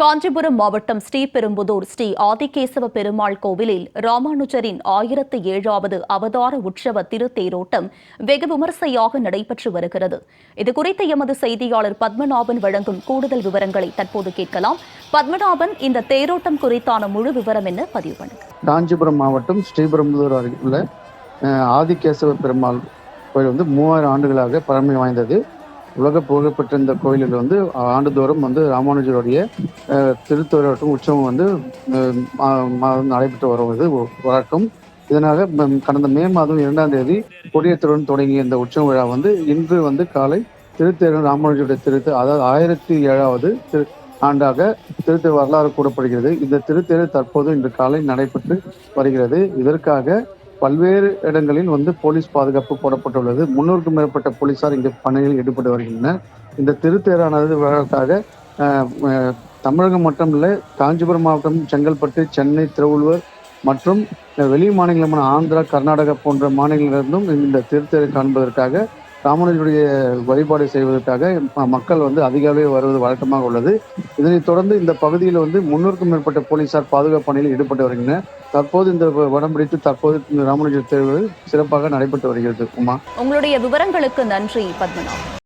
காஞ்சிபுரம் மாவட்டம் ஸ்ரீபெரும்புதூர் ஸ்ரீ ஆதிகேசவ பெருமாள் கோவிலில் ராமானுஜரின் ஆயிரத்து ஏழாவது அவதார உற்சவ திருத்தேரோட்டம் வெகு விமர்சையாக நடைபெற்று வருகிறது. இதுகுறித்து எமது செய்தியாளர் பத்மநாபன் வழங்கும் கூடுதல் விவரங்களை தற்போது கேட்கலாம். பத்மநாபன் இந்த தேரோட்டம் குறித்தான முழு விவரம் என்ன? பதிவு பண்ணுங்க. காஞ்சிபுரம் மாவட்டம் ஸ்ரீபெரும்புதூர் அருகில் உள்ள ஆதிகேசவ பெருமாள் கோயில் வந்து மூவாயிரம் ஆண்டுகளாக பழமை வாய்ந்தது. உலக புகழ்பெற்ற இந்த கோயிலில் வந்து ஆண்டுதோறும் வந்து ராமானுஜருடைய அஹ், உற்சவம் வந்து நடைபெற்று வருவது இது வழக்கம். இதனால் கடந்த மே மாதம் இரண்டாம் தேதி கொடியேற்றத்துடன் தொடங்கிய இந்த உற்சவ விழா வந்து இன்று வந்து காலை திருத்தேரன் ராமானுஜருடைய திருத்து அதாவது ஆயிரத்தி ஏழாவது திரு ஆண்டாக திருத்தேர் வரலாறு கூறப்படுகிறது. இந்த திருத்தேர் தற்போது இன்று காலை நடைபெற்று வருகிறது. இதற்காக பல்வேறு இடங்களில் வந்து போலீஸ் பாதுகாப்பு போடப்பட்டுள்ளது. முன்னூறுக்கும் மேற்பட்ட போலீசார் இங்கு பணியில் ஈடுபட்டு வருகின்றனர். இந்த திருத்தேரானது விழாவுக்காக தமிழகம் மட்டுமல்ல காஞ்சிபுரம் மாவட்டம் செங்கல்பட்டு சென்னை திருவள்ளுவர் மற்றும் வெளி மாநிலமான ஆந்திரா கர்நாடகா போன்ற மாநிலங்களிலிருந்தும் இந்த திருத்தேரை காண்பதற்காக ராமனுடைய வழிபாடு செய்வதற்காக மக்கள் வந்து அதிகாலை வருவது வழக்கமாக உள்ளது. இதனைத் தொடர்ந்து இந்த பகுதியில் வந்து முன்னூறுக்கும் மேற்பட்ட போலீசார் பாதுகாப்பு பணியில் ஈடுபட்டு வருகின்றனர். தற்போது இந்த வடம் பிடித்து தற்போது இந்த ராமனுஜர் தேர்வு சிறப்பாக நடைபெற்று வருகிறது. உமா. உங்களுடைய விவரங்களுக்கு நன்றி பத்மநாபன்.